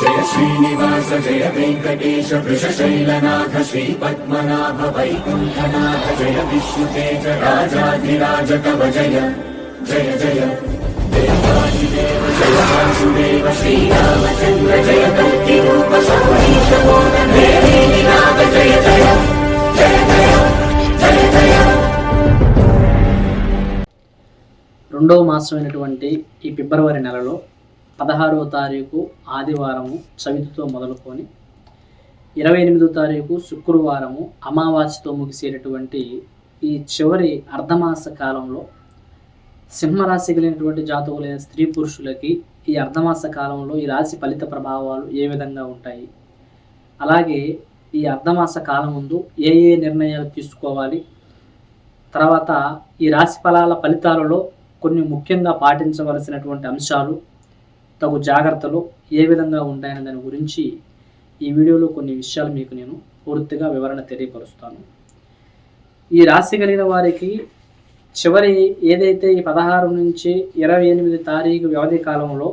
జయ శ్రీనివాస జయ వెంకటేశ వృషశైలనాథ శ్రీ పద్మనాభ వైకుంఠనాథ జయ విష్ణుతేజ రాజాధిరాజ కవ జయ జయ జయ. దేవాదిదేవ జయ వాసుదేవ శ్రీరామచంద్ర జయ కల్కి రూప సౌరీశ నాథ జయ జయ జయ. జయ జయ జయ. రెండవ మాసమైనటువంటి ఈ ఫిబ్రవరి నెలలో పదహారవ తారీఖు ఆదివారము చవితితో మొదలుకొని ఇరవై ఎనిమిదో తారీఖు శుక్రవారము అమావాస్యతో ముగిసేటటువంటి ఈ చివరి అర్ధమాస కాలంలో సింహరాశి కలిగినటువంటి జాతకులైన స్త్రీ పురుషులకి ఈ అర్ధమాస కాలంలో ఈ రాశి ఫలిత ప్రభావాలు ఏ విధంగా ఉంటాయి? అలాగే ఈ అర్ధమాస కాలం ముందు ఏ ఏ నిర్ణయాలు తీసుకోవాలి? తర్వాత ఈ రాశి ఫలాల ఫలితాలలో కొన్ని ముఖ్యంగా పాటించవలసినటువంటి అంశాలు తగు జాగ్రత్తలు ఏ విధంగా ఉంటాయనే దాని గురించి ఈ వీడియోలో కొన్ని విషయాలు మీకు నేను పూర్తిగా వివరణ తెలియపరుస్తాను. ఈ రాశి కలిగిన వారికి చివరి ఏదైతే ఈ పదహారు నుంచి ఇరవై ఎనిమిది తారీఖు వ్యవధి కాలంలో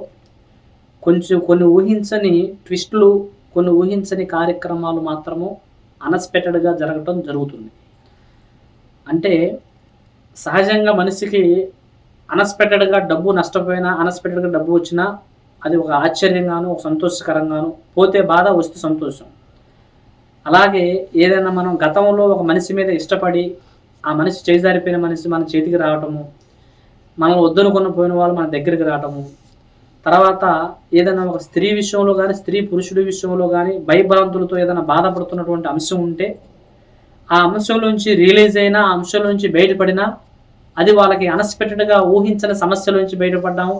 కొంచెం కొన్ని ఊహించని ట్విస్టులు కొన్ని ఊహించని కార్యక్రమాలు మాత్రము అన్ఎక్స్పెక్టెడ్గా జరగటం జరుగుతుంది. అంటే సహజంగా మనిషికి అన్ఎక్స్పెక్టెడ్గా డబ్బు నష్టపోయినా అన్ఎక్స్పెక్టెడ్గా డబ్బు వచ్చినా అది ఒక ఆశ్చర్యంగాను ఒక సంతోషకరంగాను పోతే బాధ వస్తే సంతోషం. అలాగే ఏదైనా మనం గతంలో ఒక మనిషి మీద ఇష్టపడి ఆ మనిషి చేజారిపోయిన మనిషి మన చేతికి రావటము మనం వద్దనుకున్న పోయిన వాళ్ళు మన దగ్గరికి రావటము తర్వాత ఏదైనా ఒక స్త్రీ విషయంలో కానీ స్త్రీ పురుషుడి విషయంలో కానీ భయభ్రాంతులతో ఏదైనా బాధపడుతున్నటువంటి అంశం ఉంటే ఆ అంశంలోంచి రిలీజ్ అయినా ఆ అంశంలోంచి బయటపడినా అది వాళ్ళకి అన్ఎక్స్పెక్టెడ్గా ఊహించని సమస్యలోంచి బయటపడ్డాము.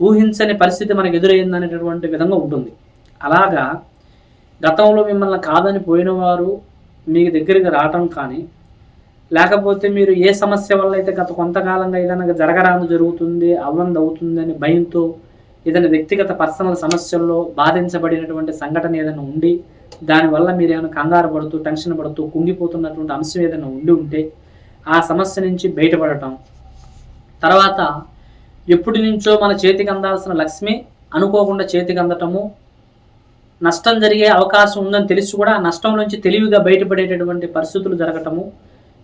ఊహించని పరిస్థితి మనకు ఎదురైంది అనేటటువంటి విధంగా ఉంటుంది. అలాగా గతంలో మిమ్మల్ని కాదని పోయిన వారు మీ దగ్గరికి రావటం కానీ లేకపోతే మీరు ఏ సమస్య వల్ల అయితే గత కొంతకాలంగా ఏదైనా జరగరాని జరుగుతుంది అవ్వంది అవుతుంది అని భయంతో ఏదైనా వ్యక్తిగత పర్సనల్ సమస్యల్లో బాధించబడినటువంటి సంఘటన ఏదైనా ఉండి దానివల్ల మీరు ఏమైనా కంగారు పడుతూ టెన్షన్ పడుతూ కుంగిపోతున్నటువంటి అంశం ఏదైనా ఉండి ఉంటే ఆ సమస్య నుంచి బయటపడటం తర్వాత ఎప్పటి నుంచో మన చేతికి అందాల్సిన లక్ష్మి అనుకోకుండా చేతికి అందటము నష్టం జరిగే అవకాశం ఉందని తెలిసి కూడా నష్టం నుంచి తెలివిగా బయటపడేటటువంటి పరిస్థితులు జరగటము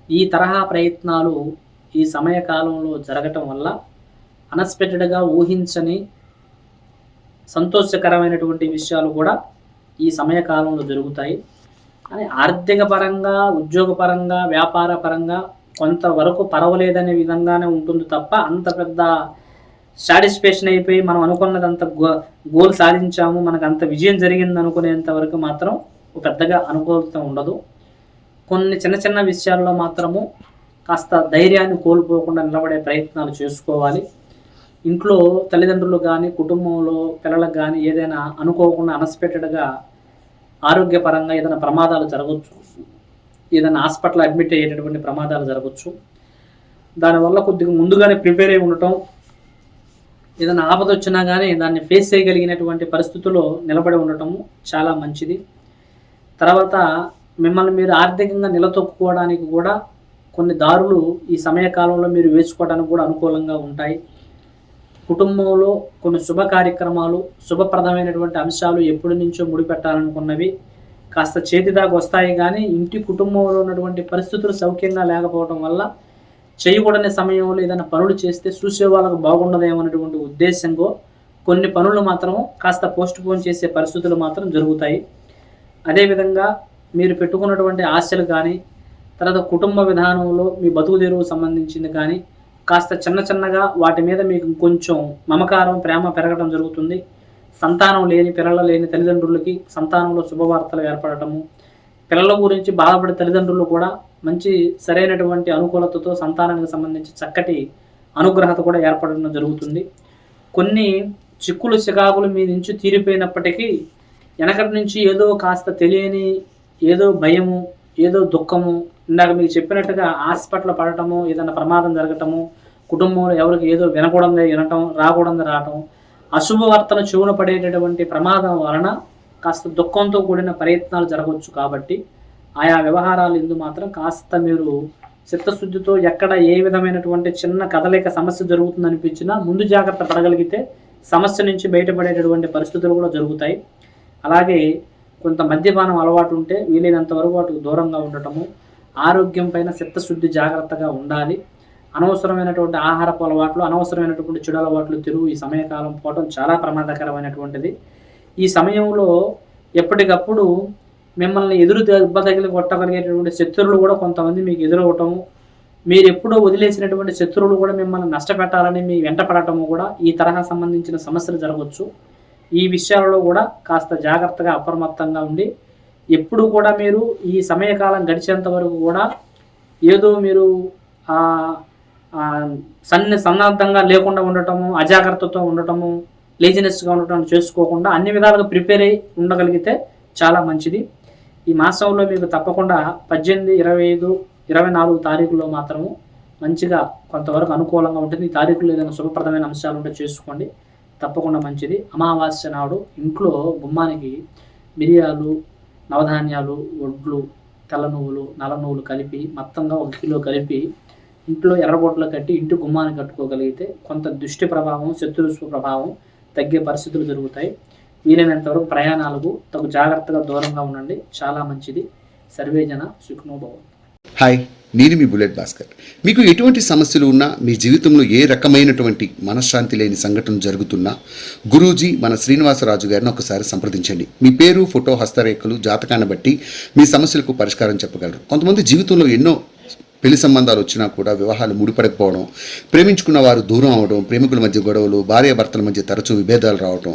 ఈ తరహా ప్రయత్నాలు ఈ సమయకాలంలో జరగటం వల్ల అన్ఎక్స్పెక్టెడ్గా ఊహించని సంతోషకరమైనటువంటి విషయాలు కూడా ఈ సమయకాలంలో జరుగుతాయి. అని ఆర్థిక పరంగా ఉద్యోగపరంగా వ్యాపార పరంగా కొంతవరకు పర్వాలేదనే విధంగానే ఉంటుంది తప్ప అంత పెద్ద సాటిస్ఫాక్షన్ అయిపోయి మనం అనుకున్నదంత గో గోల్ సాధించాము మనకు అంత విజయం జరిగింది అనుకునేంత వరకు మాత్రం పెద్దగా అనుకూలత ఉండదు. కొన్ని చిన్న చిన్న విషయాల్లో మాత్రము కాస్త ధైర్యాన్ని కోల్పోకుండా నిలబడే ప్రయత్నాలు చేసుకోవాలి. ఇంట్లో తల్లిదండ్రులు కానీ కుటుంబంలో పిల్లలకు కానీ ఏదైనా అనుకోకుండా అనస్పెక్టెడ్గా ఆరోగ్యపరంగా ఏదైనా ప్రమాదాలు జరగవచ్చు ఏదైనా హాస్పిటల్ అడ్మిట్ అయ్యేటటువంటి ప్రమాదాలు జరగవచ్చు దానివల్ల కొద్దిగా ముందుగానే ప్రిపేర్ అయి ఉండటం ఏదైనా ఆపద వచ్చినా కానీ దాన్ని ఫేస్ చేయగలిగినటువంటి పరిస్థితుల్లో నిలబడి ఉండటము చాలా మంచిది. తర్వాత మిమ్మల్ని మీరు ఆర్థికంగా నిలతొక్కుకోవడానికి కూడా కొన్ని దారులు ఈ సమయకాలంలో మీరు వేసుకోవడానికి కూడా అనుకూలంగా ఉంటాయి. కుటుంబంలో కొన్ని శుభ కార్యక్రమాలు శుభప్రదమైనటువంటి అంశాలు ఎప్పటి నుంచో ముడిపెట్టాలనుకున్నవి కాస్త చేతి దాకా వస్తాయి కానీ ఇంటి కుటుంబంలో ఉన్నటువంటి పరిస్థితులు సౌఖ్యంగా లేకపోవడం వల్ల చేయకూడని సమయంలో ఏదైనా పనులు చేస్తే చూసే వాళ్ళకు బాగుండదేమనేటువంటి ఉద్దేశంగా కొన్ని పనులు మాత్రం కాస్త పోస్ట్ పోన్ చేసే పరిస్థితులు మాత్రం జరుగుతాయి. అదేవిధంగా మీరు పెట్టుకున్నటువంటి ఆశలు కానీ తర్వాత కుటుంబ విధానంలో మీ బతుకు తెరువు సంబంధించింది కానీ కాస్త చిన్న చిన్నగా వాటి మీద మీకు కొంచెం మమకారం ప్రేమ పెరగడం జరుగుతుంది. సంతానం లేని పిల్లలు లేని తల్లిదండ్రులకి సంతానంలో శుభవార్తలు ఏర్పడటము పిల్లల గురించి బాధపడే తల్లిదండ్రులు కూడా మంచి సరైనటువంటి అనుకూలతతో సంతానానికి సంబంధించి చక్కటి అనుగ్రహత కూడా ఏర్పడడం జరుగుతుంది. కొన్ని చిక్కులు చికాకులు మీ నుంచి తీరిపోయినప్పటికీ వెనకటి నుంచి ఏదో కాస్త తెలియని ఏదో భయము ఏదో దుఃఖము ఇందాక మీకు చెప్పినట్టుగా హాస్పిటల్ పడటము ఏదైనా ప్రమాదం జరగటము కుటుంబంలో ఎవరికి ఏదో వినకూడదు వినటం రాకూడదు రావటం అశుభ వార్తలు చెవున పడేటటువంటి ప్రమాదం వలన కాస్త దుఃఖంతో కూడిన ప్రయత్నాలు జరగవచ్చు కాబట్టి ఆయా వ్యవహారాలు ఇందు మాత్రం కాస్త మీరు చిత్తశుద్ధితో ఎక్కడ ఏ విధమైనటువంటి చిన్న కదలిక సమస్య జరుగుతుంది అనిపించినా ముందు జాగ్రత్త పడగలిగితే సమస్య నుంచి బయటపడేటటువంటి పరిస్థితులు కూడా జరుగుతాయి. అలాగే కొంత మద్యపానం అలవాటు ఉంటే వీలైనంత వరకు వాటికి దూరంగా ఉండటము ఆరోగ్యం పైన చిత్తశుద్ధి జాగ్రత్తగా ఉండాలి. అనవసరమైనటువంటి ఆహారపు అలవాట్లు అనవసరమైనటువంటి చెడు అలవాట్లు తిరుగు ఈ సమయకాలం పోవటం చాలా ప్రమాదకరమైనటువంటిది. ఈ సమయంలో ఎప్పటికప్పుడు మిమ్మల్ని ఎదురు దెబ్బ తగిలి కొట్టగలిగేటటువంటి శత్రువులు కూడా కొంతమంది మీకు ఎదురవటము మీరు ఎప్పుడో వదిలేసినటువంటి శత్రువులు కూడా మిమ్మల్ని నష్టపెట్టాలని మీ వెంట పడటము కూడా ఈ తరహా సంబంధించిన సమస్యలు జరగవచ్చు. ఈ విషయాలలో కూడా కాస్త జాగ్రత్తగా అప్రమత్తంగా ఉండి ఎప్పుడు కూడా మీరు ఈ సమయకాలం గడిచేంత వరకు కూడా ఏదో మీరు సన్ని సన్నద్ధంగా లేకుండా ఉండటము అజాగ్రత్తతో ఉండటము లేజినెస్గా ఉండటం చేసుకోకుండా అన్ని విధాలుగా ప్రిపేర్ అయి ఉండగలిగితే చాలా మంచిది. ఈ మాసంలో మీకు తప్పకుండా పద్దెనిమిది ఇరవై ఐదు ఇరవై నాలుగు తారీఖుల్లో మాత్రము మంచిగా కొంతవరకు అనుకూలంగా ఉంటుంది. ఈ తారీఖులో ఏదైనా శుభప్రదమైన అంశాలు ఉంటే చేసుకోండి. తప్పకుండా మంచిది. అమావాస్య నాడు ఇంట్లో గుమ్మానికి మిరియాలు నవధాన్యాలు వడ్లు తెల్ల నువ్వులు నల్ల నువ్వులు కలిపి మొత్తంగా ఒక కిలో కలిపి ఇంట్లో ఎర్రబొట్లు కట్టి ఇంటి గుమ్మాన్ని కట్టుకోగలిగితే కొంత దృష్టి ప్రభావం శత్రుత్వ ప్రభావం తగ్గే పరిస్థితులు జరుగుతాయి. వీలైనంత వరకు ప్రయాణాలకు తగు జాగ్రత్తగా దూరంగా ఉండండి. చాలా మంచిది. సర్వేజన సుఖనోభవం హాయ్ నేను మీ బుల్లెట్ భాస్కర్. మీకు ఎటువంటి సమస్యలు ఉన్నా మీ జీవితంలో ఏ రకమైనటువంటి మనశ్శాంతి లేని సంఘటన జరుగుతున్నా గురూజీ మన శ్రీనివాసరాజు గారిని ఒకసారి సంప్రదించండి. మీ పేరు ఫోటో హస్తరేఖలు జాతకాన్ని బట్టి మీ సమస్యలకు పరిష్కారం చెప్పగలరు. కొంతమంది జీవితంలో ఎన్నో పెళ్ళి సంబంధాలు వచ్చినా కూడా వివాహాలు ముడిపడకపోవడం ప్రేమించుకున్న వారు దూరం అవడం ప్రేమికుల మధ్య గొడవలు భార్యాభర్తల మధ్య తరచూ విభేదాలు రావడం